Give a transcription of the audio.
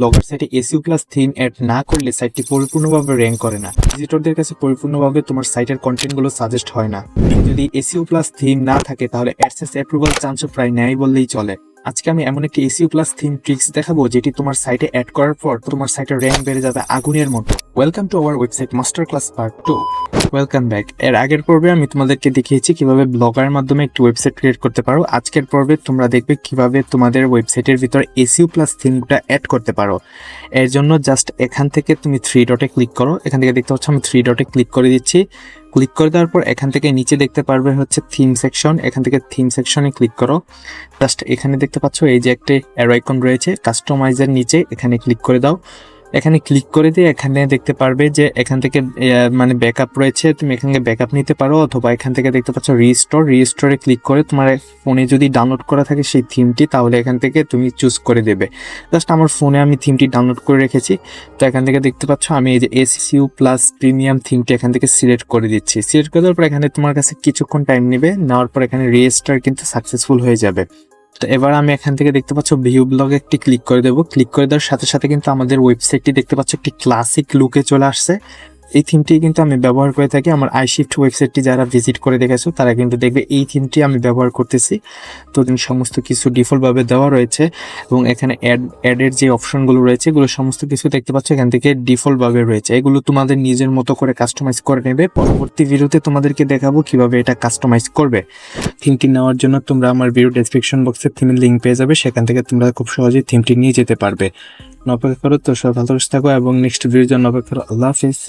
Blogger সাইটে এসিউ plus theme add না করলে সাইটটি পরিপূর্ণভাবে র্যাঙ্ক করে না। ভিজিটরদের কাছে পরিপূর্ণভাবে তোমার সাইটের কন্টেন্টগুলো সাজেস্ট হয় না। যদি এসিউ প্লাস থিম না থাকে, তাহলে অ্যাডসেস অ্যাপ্রুভাল চান্সও প্রায় নেয় বললেই চলে। আজকে আমি এমন একটি এসিও প্লাস থিম ট্রিক্স দেখাবো, যেটি তোমার সাইটে অ্যাড করার পর তোমার সাইটের র্যাঙ্ক বেড়ে যাবে আগুনের মতো। Welcome to our website master class part two welcome back এর আগের পর্বে আমি তোমাদেরকে দেখিয়েছি কীভাবে ব্লগারের মাধ্যমে একটি ওয়েবসাইট ক্রিয়েট করতে পারো। আজকের পর্বে তোমরা দেখবে কীভাবে তোমাদের ওয়েবসাইটের ভিতর এসিও প্লাস থিমটা অ্যাড করতে পারো। এর জন্য জাস্ট এখান থেকে তুমি থ্রি ডটে ক্লিক করো। এখান থেকে দেখতে পাচ্ছ আমি থ্রি ডটে ক্লিক করে দিচ্ছি। ক্লিক করে দেওয়ার পর এখান থেকে নিচে দেখতে পারবে হচ্ছে থিম সেকশন এখান থেকে থিম সেকশনে ক্লিক করো। জাস্ট এখানে দেখতে পাচ্ছ এই যে একটা অ্যারাইকন রয়েছে। কাস্টমাইজের নিচে এখানে ক্লিক করে দাও। এখানে ক্লিক করে দিয়ে এখানে দেখতে পারবে যে এখান থেকে মানে ব্যাকআপ রয়েছে। তুমি এখান থেকে ব্যাকআপ নিতে পারো অথবা এখান থেকে দেখতে পাচ্ছ রিস্টোর রিস্টোরে ক্লিক করে তোমার ফোনে যদি ডাউনলোড করা থাকে সেই থিমটি তাহলে এখান থেকে তুমি চুজ করে দেবে। জাস্ট আমার ফোনে আমি থিমটি ডাউনলোড করে রেখেছি। তো এখান থেকে দেখতে পাচ্ছ আমি এই যে এসিউ প্লাস প্রিমিয়াম থিমটি এখান থেকে সিলেক্ট করে দিচ্ছি। সিলেক্ট করে দেওয়ার পর এখানে তোমার কাছে কিছুক্ষণ টাইম নেবে। নেওয়ার পর এখানে রেজিস্টার কিন্তু সাকসেসফুল হয়ে যাবে। তো এবার আমি এখান থেকে দেখতে পাচ্ছ ভিউ ব্লগে একটি ক্লিক করে দেবো। ক্লিক করে দেওয়ার সাথে সাথে কিন্তু আমাদের ওয়েবসাইটটি দেখতে পাচ্ছ একটি ক্লাসিক লুকে চলে আসছে। এই থিমটি কিন্তু আমি ব্যবহার করে থাকি। আমার আইশিফট ওয়েবসাইটটি যারা ভিজিট করে দেখেছ, তারা কিন্তু দেখবে এই থিমটি আমি ব্যবহার করতেছি। তো সমস্ত কিছু ডিফল্টভাবে দেওয়া রয়েছে এবং এখানে অ্যাড অ্যাডের যে অপশনগুলো রয়েছে, এগুলো সমস্ত কিছু দেখতে পাচ্ছ, এখান থেকে ডিফল্টভাবে রয়েছে। এগুলো তোমাদের নিজের মতো করে কাস্টমাইজ করে নেবে। পরবর্তী ভিডিওতে তোমাদেরকে দেখাবো কীভাবে এটা কাস্টমাইজ করবে। থিমটি নেওয়ার জন্য তোমরা আমার ভিডিও ডেসক্রিপশন বক্সে থিমের লিঙ্ক পেয়ে যাবে। সেখান থেকে তোমরা খুব সহজেই থিমটি নিয়ে যেতে পারবে। অপেক্ষা করো, তো সব ভালো থাকো এবং নেক্সট ভিডিওর জন্য অপেক্ষা করো। আল্লাহ হাফিজ।